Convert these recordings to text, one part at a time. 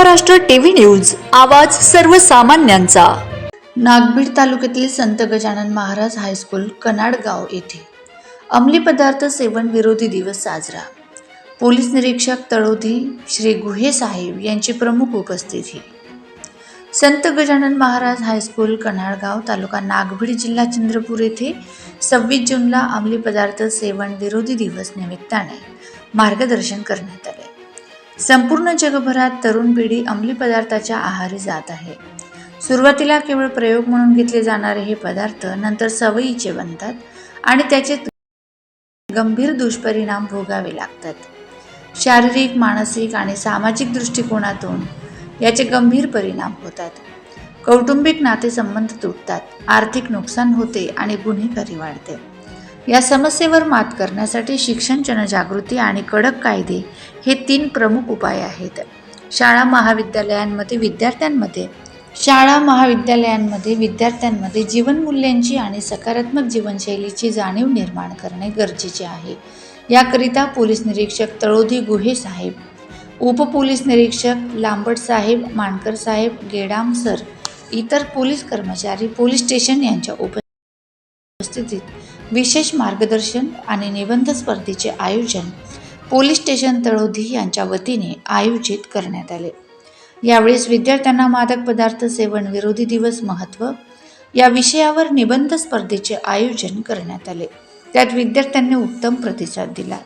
Maharashtra TV news आवाज सर्वसामान्यांचा. नागभीड तालुक्यातील संत गजानन महाराज हायस्कूल कनाडगाव येथे. अंमली पदार्थ सेवन विरोधी दिवस साजरा. पोलीस निरीक्षक तळोधी श्री गुहे साहेब यांची प्रमुख उपस्थिती संत गजानन महाराज हायस्कूल कन्हाळगाव तालुका नागभीड जिल्हा चंद्रपूर येथे सव्वीस जूनला अंमली पदार्थ सेवन विरोधी दिवस निमित्ताने मार्गदर्शन करण्यात आले. संपूर्ण जगभरात तरुण पिढी अंमली पदार्थाच्या आहारी जात आहे. सुरुवातीला केवळ प्रयोग म्हणून घेतले जाणारे हे पदार्थ नंतर सवयीचे बनतात आणि त्याचे गंभीर दुष्परिणाम भोगावे लागतात. शारीरिक मानसिक आणि सामाजिक दृष्टिकोनातून याचे गंभीर परिणाम होतात. कौटुंबिक नातेसंबंध तुटतात आर्थिक नुकसान होते आणि गुन्हेगारी वाढते. या समस्येवर मात करण्यासाठी शिक्षण जनजागृती आणि कडक कायदे हे तीन प्रमुख उपाय आहेत. शाळा महाविद्यालयांमध्ये विद्यार्थ्यांमध्ये शाळा महाविद्यालयांमध्ये विद्यार्थ्यांमध्ये जीवनमूल्यांची आणि सकारात्मक जीवनशैलीची जाणीव निर्माण करणे गरजेचे आहे. याकरिता पोलीस निरीक्षक तळोधी गुहे साहेब उपपोलीस निरीक्षक लांबट साहेब मानकर साहेब गेडाम सर इतर पोलीस कर्मचारी पोलीस स्टेशन यांच्या उपस्थितीत विशेष मार्गदर्शन आणि निबंध स्पर्धेचे आयोजन पोलीस स्टेशन तळोधी यांच्या वतीने आयोजित करण्यात आले. यावेळेस विद्यार्थ्यांना मादक पदार्थ सेवन विरोधी दिवस महत्त्व या विषयावर निबंध स्पर्धेचे आयोजन करण्यात आले. त्यात विद्यार्थ्यांनी उत्तम प्रतिसाद दिला.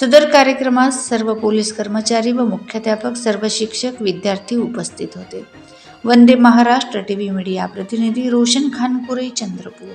सदर कार्यक्रमास सर्व पोलीस कर्मचारी व मुख्याध्यापक सर्व शिक्षक विद्यार्थी उपस्थित होते. Vande Maharashtra T V media प्रतिनिधी रोशन खानपुरे चंद्रपूर.